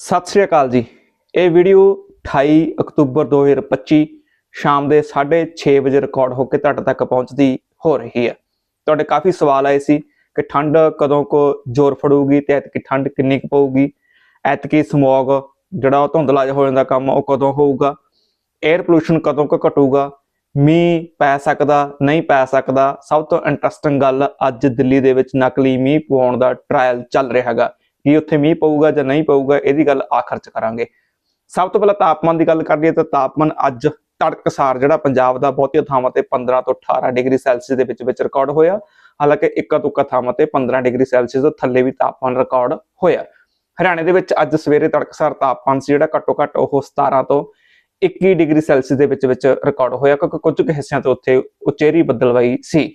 ਸਤਿ ਸ਼੍ਰੀ ਅਕਾਲ ਜੀ। ਇਹ ਵੀਡੀਓ 28 ਅਕਤੂਬਰ 2025 ਸ਼ਾਮ ਦੇ 6:30 ਵਜੇ ਰਿਕਾਰਡ ਹੋ ਕੇ ਤੁਹਾਡੇ ਤੱਕ ਪਹੁੰਚਦੀ ਹੋ ਰਹੀ ਹੈ। ਤੁਹਾਡੇ ਕਾਫੀ ਸਵਾਲ ਆਏ ਸੀ ਕਿ ਠੰਡ ਕਦੋਂ ਕੋ ਜ਼ੋਰ ਫੜੂਗੀ ਤੇ ਐਤਕੀ ਠੰਡ ਕਿੰਨੀ ਕੁ ਪਊਗੀ। ਐਤਕੀ ਸਮੌਗ ਜਿਹੜਾ ਉਹ ਧੁੰਦਲਾ ਜਿਹਾ ਹੋ ਜਾਂਦਾ ਕੰਮ ਉਹ ਕਦੋਂ ਹੋਊਗਾ? 에ਅਰ ਪੋਲੂਸ਼ਨ ਕਦੋਂ ਕੁ ਘਟੂਗਾ? ਮੀਂਹ ਪੈ ਸਕਦਾ, ਨਹੀਂ ਪੈ ਸਕਦਾ? ਸਭ ਤੋਂ ਇੰਟਰਸਟਿੰਗ ਗੱਲ ਅੱਜ ਦਿੱਲੀ ਦੇ ਵਿੱਚ ਨਕਲੀ ਮੀਂਹ ਪਵਾਉਣ ਦਾ ਟ੍ਰਾਇਲ ਚੱਲ ਰਿਹਾ ਹੈਗਾ। ਕੀ ਉੱਥੇ ਮੀਂਹ ਪਊਗਾ ਜਾਂ ਨਹੀਂ ਪਊਗਾ, ਇਹਦੀ ਗੱਲ ਆਖਰ ਚ ਕਰਾਂਗੇ। ਸਭ ਤੋਂ ਪਹਿਲਾਂ ਤਾਪਮਾਨ ਦੀ ਗੱਲ ਕਰੀਏ ਤਾਂ ਤਾਪਮਾਨ ਅੱਜ ਤੜਕਸਾਰ ਜਿਹੜਾ ਪੰਜਾਬ ਦਾ ਬਹੁਤੀਆਂ ਥਾਵਾਂ ਤੇ 15 ਤੋਂ 18 ਡਿਗਰੀ ਸੈਲਸੀਅਸ ਦੇ ਵਿੱਚ ਵਿੱਚ ਰਿਕਾਰਡ ਹੋਇਆ। ਹਾਲਾਂਕਿ ਇੱਕਾ ਤੁੱਕਾ ਥਾਵਾਂ ਤੇ 15 ਡਿਗਰੀ ਸੈਲਸੀਅਸ ਤੋਂ ਥੱਲੇ ਵੀ ਤਾਪਮਾਨ ਰਿਕਾਰਡ ਹੋਇਆ। ਹਰਿਆਣੇ ਦੇ ਵਿੱਚ ਅੱਜ ਸਵੇਰੇ ਤੜਕਸਾਰ ਤਾਪਮਾਨ ਸੀ ਜਿਹੜਾ ਘੱਟੋ ਘੱਟ ਉਹ 17 ਤੋਂ 21 ਡਿਗਰੀ ਸੈਲਸੀਅਸ ਦੇ ਵਿੱਚ ਵਿੱਚ ਰਿਕਾਰਡ ਹੋਇਆ, ਕਿਉਂਕਿ ਕੁਝ ਕੁ ਹਿੱਸਿਆਂ ਤੇ ਉੱਥੇ ਉਚੇਰੀ ਬੱਦਲਵਾਈ ਸੀ।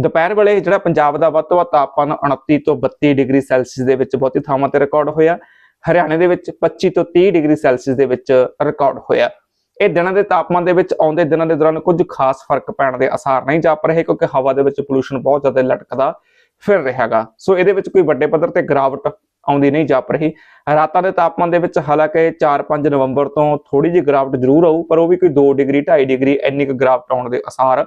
ਦੁਪਹਿਰ ਵੇਲੇ ਜਿਹੜਾ ਪੰਜਾਬ ਦਾ ਵੱਧ ਤੋਂ ਵੱਧ ਤਾਪਮਾਨ 29 ਤੋਂ 32 ਡਿਗਰੀ ਸੈਲਸੀਅਸ ਦੇ ਵਿੱਚ ਬਹੁਤੀ ਥਾਵਾਂ ਤੇ ਰਿਕਾਰਡ ਹੋਇਆ। ਹਰਿਆਣੇ ਦੇ ਵਿੱਚ 25 ਤੋਂ 30 ਡਿਗਰੀ ਸੈਲਸੀਅਸ ਦੇ ਵਿੱਚ ਰਿਕਾਰਡ ਹੋਇਆ। ਇਹ ਦਿਨਾਂ ਦੇ ਤਾਪਮਾਨ ਦੇ ਵਿੱਚ ਆਉਂਦੇ ਦਿਨਾਂ ਦੇ ਦੌਰਾਨ ਕੁਝ ਖਾਸ ਫ਼ਰਕ ਪੈਣ ਦੇ ਅਸਾਰ ਨਹੀਂ ਜਾਪ ਰਹੇ ਕਿਉਂਕਿ ਹਵਾ ਦੇ ਵਿੱਚ ਪੋਲੂਸ਼ਨ ਬਹੁਤ ਜ਼ਿਆਦਾ ਲਟਕਦਾ ਫਿਰ ਰਿਹਾਗਾ। ਸੋ ਇਹਦੇ ਵਿੱਚ ਕੋਈ ਵੱਡੇ ਪੱਧਰ ਤੇ ਗਿਰਾਵਟ ਆਉਂਦੀ ਨਹੀਂ ਜਾਪ ਰਹੀ। ਰਾਤਾਂ ਦੇ ਤਾਪਮਾਨ ਦੇ ਵਿੱਚ ਹਾਲਾਂਕਿ 4-5 ਨਵੰਬਰ ਤੋਂ ਥੋੜੀ ਜਿਹੀ ਗਿਰਾਵਟ ਜ਼ਰੂਰ ਆਊ, ਪਰ ਉਹ ਵੀ ਕੋਈ 2 ਡਿਗਰੀ 2.5 ਡਿਗਰੀ ਇੰਨੀ ਕੁ ਗਿਰਾਵਟ ਆਉਣ ਦੇ ਅਸਾਰ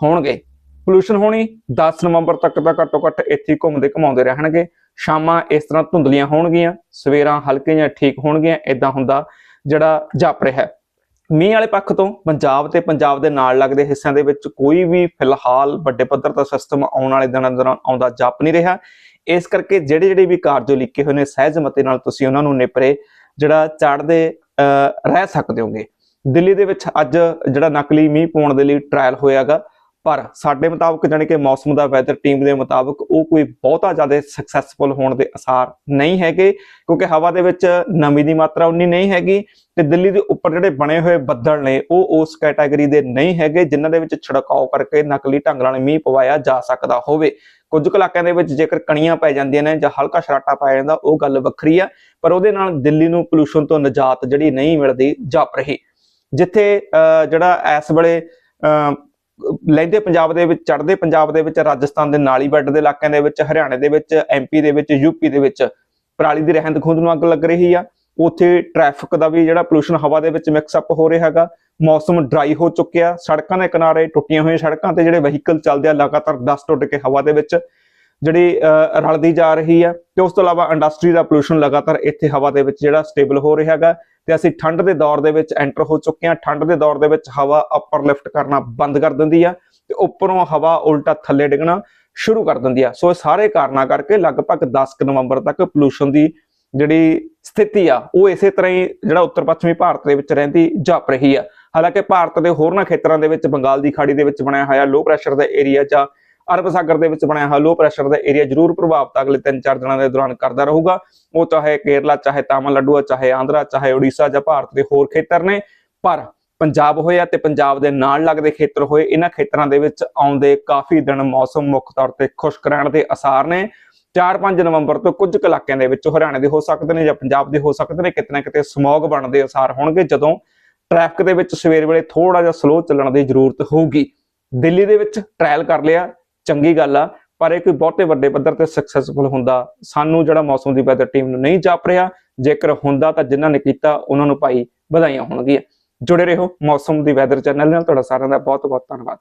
ਹੋਣਗੇ। ਪੋਲੂਸ਼ਨ ਹੋਣੀ 10 ਨਵੰਬਰ ਤੱਕ ਤਾਂ ਘੱਟੋ ਘੱਟ ਇੱਥੇ ਘੁੰਮਦੇ ਘਮਾਉਂਦੇ ਰਹਿਣਗੇ। ਸ਼ਾਮਾਂ ਇਸ ਤਰ੍ਹਾਂ ਧੁੰਦਲੀਆਂ ਹੋਣਗੀਆਂ, ਸਵੇਰਾਂ ਹਲਕੇ ਹਲਕੀਆਂ ਠੀਕ ਹੋਣਗੀਆਂ ਇਦਾਂ ਹੁੰਦਾ ਜਿਹੜਾ ਜਾਪ ਰਿਹਾ ਹੈ। ਮੀਂਹ ਵਾਲੇ ਪੱਖ ਤੋਂ ਪੰਜਾਬ ਤੇ ਪੰਜਾਬ ਦੇ ਨਾਲ ਲੱਗਦੇ ਹਿੱਸਿਆਂ ਦੇ ਵਿੱਚ ਕੋਈ ਵੀ ਫਿਲਹਾਲ ਵੱਡੇ ਪੱਧਰ ਦਾ ਸਿਸਟਮ ਆਉਣ ਵਾਲੇ ਦਿਨਾਂ ਦੌਰਾਨ ਆਉਂਦਾ ਜਾਪ ਨਹੀਂ ਰਿਹਾ। ਇਸ ਕਰਕੇ ਜਿਹੜੇ ਜਿਹੜੇ ਵੀ ਕਾਰਜ ਲਿਖੇ ਹੋਏ ਨੇ, ਸਹਿਜ ਮਤੇ ਨਾਲ ਤੁਸੀਂ ਉਹਨਾਂ ਨੂੰ ਨਿਪਰੇ ਜਿਹੜਾ ਚੜ੍ਹਦੇ ਰਹਿ ਸਕਦੇ ਹੋਗੇ। ਦਿੱਲੀ ਦੇ ਵਿੱਚ ਅੱਜ ਜਿਹੜਾ ਨਕਲੀ ਮੀਂਹ ਪਾਉਣ ਦੇ ਲਈ ਟ੍ਰਾਇਲ ਹੋਇਆਗਾ ਪਰ ਸਾਡੇ ਮੁਤਾਬਕ ਜਾਣੀ ਕਿ ਮੌਸਮ ਦਾ ਵੈਦਰ ਟੀਮ ਦੇ ਮੁਤਾਬਕ ਉਹ ਕੋਈ ਬਹੁਤਾ ਜ਼ਿਆਦਾ ਸਕਸੈਸਫੁਲ ਹੋਣ ਦੇ ਅਸਾਰ ਨਹੀਂ ਹੈਗੇ, ਕਿਉਂਕਿ ਹਵਾ ਦੇ ਵਿੱਚ ਨਮੀ ਦੀ ਮਾਤਰਾ ਉਨੀ ਨਹੀਂ ਹੈਗੀ ਤੇ ਦਿੱਲੀ ਦੇ ਉੱਪਰ ਜਿਹੜੇ ਬਣੇ ਹੋਏ ਬੱਦਲ ਨੇ, ਉਹ ਉਸ ਕੈਟਾਗਰੀ ਦੇ ਨਹੀਂ ਹੈਗੇ, ਜਿਨ੍ਹਾਂ ਦੇ ਵਿੱਚ ਛਿੜਕਾਓ ਕਰਕੇ ਨਕਲੀ ਢੰਗ ਨਾਲ ਮੀਂਹ ਪਵਾਇਆ ਜਾ ਸਕਦਾ ਹੋਵੇ। ਕੁਝ ਕੁ ਇਲਾਕਿਆਂ ਦੇ ਵਿੱਚ ਜੇਕਰ ਕਣੀਆਂ ਪੈ ਜਾਂਦੀਆਂ ਨੇ ਜਾਂ ਹਲਕਾ ਸ਼ਰਾਟਾ ਪੈ ਜਾਂਦਾ, ਉਹ ਗੱਲ ਵੱਖਰੀ ਆ, ਪਰ ਉਹਦੇ ਨਾਲ ਦਿੱਲੀ ਨੂੰ ਪੋਲੂਸ਼ਨ ਤੋਂ ਨਿਜਾਤ ਜਿਹੜੀ ਨਹੀਂ ਮਿਲਦੀ, ਜਾਪ ਰਹੀ। ਜਿੱਥੇ ਜਿਹੜਾ ਇਸ ਵੇਲੇ ਅਹ, ਲਹਿੰਦੇ ਪੰਜਾਬ ਦੇ ਵਿੱਚ ਚੜ੍ਹਦੇ ਪੰਜਾਬ ਦੇ ਵਿੱਚ ਰਾਜਸਥਾਨ ਦੇ ਨਾਲੀ ਬੈਡ ਦੇ ਇਲਾਕਿਆਂ ਦੇ ਵਿੱਚ ਹਰਿਆਣੇ ਦੇ ਵਿੱਚ ਐਮਪੀ ਦੇ ਵਿੱਚ ਯੂਪੀ ਦੇ ਵਿੱਚ ਪਰਾਲੀ ਦੀ ਰਹਿੰਦ ਖੂੰਦ ਨੂੰ ਅੱਗ ਲੱਗ ਰਹੀ ਆ। ਉੱਥੇ ਟ੍ਰੈਫਿਕ ਦਾ ਵੀ ਜਿਹੜਾ ਪੋਲੂਸ਼ਨ ਹਵਾ ਦੇ ਵਿੱਚ ਮਿਕਸ ਅਪ ਹੋ ਰਿਹਾ ਹੈਗਾ। ਮੌਸਮ ਡਰਾਈ ਹੋ ਚੁੱਕਿਆ। ਸੜਕਾਂ ਦੇ ਕਿਨਾਰੇ ਟੁੱਟੀਆਂ ਹੋਈਆਂ ਸੜਕਾਂ ਤੇ ਜਿਹੜੇ ਵਹੀਕਲ ਚੱਲਦੇ ਆ ਲਗਾਤਾਰ ਡਸਟ ਉੱਡ ਕੇ ਹਵਾ ਦੇ ਵਿੱਚ ਜਿਹੜੀ ਅਹ, ਰਲਦੀ ਜਾ ਰਹੀ ਹੈ ਤੇ ਉਸ ਤੋਂ ਇਲਾਵਾ ਇੰਡਸਟਰੀ ਦਾ ਪੋਲੂਸ਼ਨ ਲਗਾਤਾਰ ਇੱਥੇ ਹਵਾ ਦੇ ਵਿੱਚ ਜਿਹੜਾ ਸਟੇਬਲ ਹੋ ਰਿਹਾ ਹੈਗਾ। ਤੇ ਅਸੀਂ ਠੰਡ ਦੇ ਦੌਰ ਦੇ ਵਿੱਚ ਐਂਟਰ ਹੋ ਚੁੱਕੇ ਹਾਂ। ਠੰਡ ਦੇ ਦੌਰ ਦੇ ਵਿੱਚ ਹਵਾ ਅਪਰ ਲਿਫਟ ਕਰਨਾ ਬੰਦ ਕਰ ਦਿੰਦੀ ਆ ਤੇ ਉੱਪਰੋਂ ਹਵਾ ਉਲਟਾ ਥੱਲੇ ਡਿੱਗਣਾ ਸ਼ੁਰੂ ਕਰ ਦਿੰਦੀ ਆ। ਸੋ ਇਹ ਸਾਰੇ ਕਾਰਨਾਂ ਕਰਕੇ ਲਗਭਗ 10 ਕੁ ਨਵੰਬਰ ਤੱਕ ਪੋਲੂਸ਼ਨ ਦੀ ਜਿਹੜੀ ਸਥਿਤੀ ਆ, ਉਹ ਇਸੇ ਤਰ੍ਹਾਂ ਹੀ ਜਿਹੜਾ ਉੱਤਰ ਪੱਛਮੀ ਭਾਰਤ ਦੇ ਵਿੱਚ ਰਹਿੰਦੀ ਜਾਪ ਰਹੀ ਆ। ਹਾਲਾਂਕਿ ਭਾਰਤ ਦੇ ਹੋਰਨਾਂ ਖੇਤਰਾਂ ਦੇ ਵਿੱਚ, ਬੰਗਾਲ ਦੀ ਖਾੜੀ ਦੇ ਵਿੱਚ ਬਣਿਆ ਹੋਇਆ ਲੋ ਪ੍ਰੈਸ਼ਰ ਦਾ ਏਰੀਆ ਜਾਂ ਅਰਬ ਸਾਗਰ ਦੇ ਵਿੱਚ ਬਣਿਆ ਹੋਇਆ ਲੋ ਪ੍ਰੈਸ਼ਰ ਦਾ ਏਰੀਆ ਜ਼ਰੂਰ ਪ੍ਰਭਾਵਿਤ ਅਗਲੇ 3-4 ਦਿਨਾਂ ਦੇ ਦੌਰਾਨ ਕਰਦਾ ਰਹੂਗਾ। ਉਹ ਚਾਹੇ ਕੇਰਲਾ, ਚਾਹੇ ਤਾਮਿਲਨਾਡੂ, ਚਾਹੇ ਆਂਧਰਾ, ਚਾਹੇ ਓਡੀਸ਼ਾ ਜਾਂ ਭਾਰਤ ਦੇ ਹੋਰ ਖੇਤਰ ਨੇ। ਪਰ ਪੰਜਾਬ ਹੋਇਆ ਤੇ ਪੰਜਾਬ ਦੇ ਨਾਲ ਲੱਗਦੇ ਖੇਤਰ ਹੋਏ, ਇਹਨਾਂ ਖੇਤਰਾਂ ਦੇ ਵਿੱਚ ਆਉਂਦੇ ਕਾਫੀ ਦਿਨ ਮੌਸਮ ਮੁੱਖ ਤੌਰ ਤੇ ਖੁਸ਼ਕ ਰਹਿਣ ਦੇ ਅਸਾਰ ਨੇ। 4-5 ਨਵੰਬਰ ਤੋਂ ਕੁਝ ਕੁ ਇਲਾਕਿਆਂ ਦੇ ਵਿੱਚ ਹਰਿਆਣੇ ਦੇ ਹੋ ਸਕਦੇ ਨੇ ਜਾਂ ਪੰਜਾਬ ਦੇ ਹੋ ਸਕਦੇ ਨੇ, ਕਿਤੇ ਨਾ ਕਿਤੇ ਸਮੌਗ ਬਣਨ ਦੇ ਅਸਾਰ ਹੋਣਗੇ, ਜਦੋਂ ਟ੍ਰੈਫਿਕ ਦੇ ਵਿੱਚ ਸਵੇਰ ਵੇਲੇ ਥੋੜਾ ਜਿਹਾ ਸਲੋ ਚੱਲਣ ਦੀ ਜ਼ਰੂਰਤ ਹੋਊਗੀ। ਦਿੱਲੀ ਦੇ ਵਿੱਚ ਟ੍ਰਾਇਲ ਕਰ ਲਿਆ ਚੰਗੀ ਗੱਲ ਆ, ਪਰ ਇਹ ਕੋਈ ਬਹੁਤੇ ਵੱਡੇ ਪੱਧਰ ਤੇ ਸਕਸੈਸਫੁਲ ਹੁੰਦਾ, ਸਾਨੂੰ ਜਿਹੜਾ ਮੌਸਮ ਦੀ ਵੈਦਰ ਟੀਮ ਨੂੰ ਨਹੀਂ ਜਾਪ ਰਿਹਾ, ਜੇਕਰ ਹੁੰਦਾ ਤਾਂ ਜਿਨ੍ਹਾਂ ਨੇ ਕੀਤਾ, ਉਹਨਾਂ ਨੂੰ ਭਾਈ ਵਧਾਈਆਂ ਹੋਣਗੀਆਂ। ਜੁੜੇ ਰਹੋ ਮੌਸਮ ਦੀ ਵੈਦਰ ਚੈਨਲ ਨਾਲ, ਤੁਹਾਡਾ ਸਾਰਿਆਂ ਦਾ ਬਹੁਤ ਬਹੁਤ ਧੰਨਵਾਦ।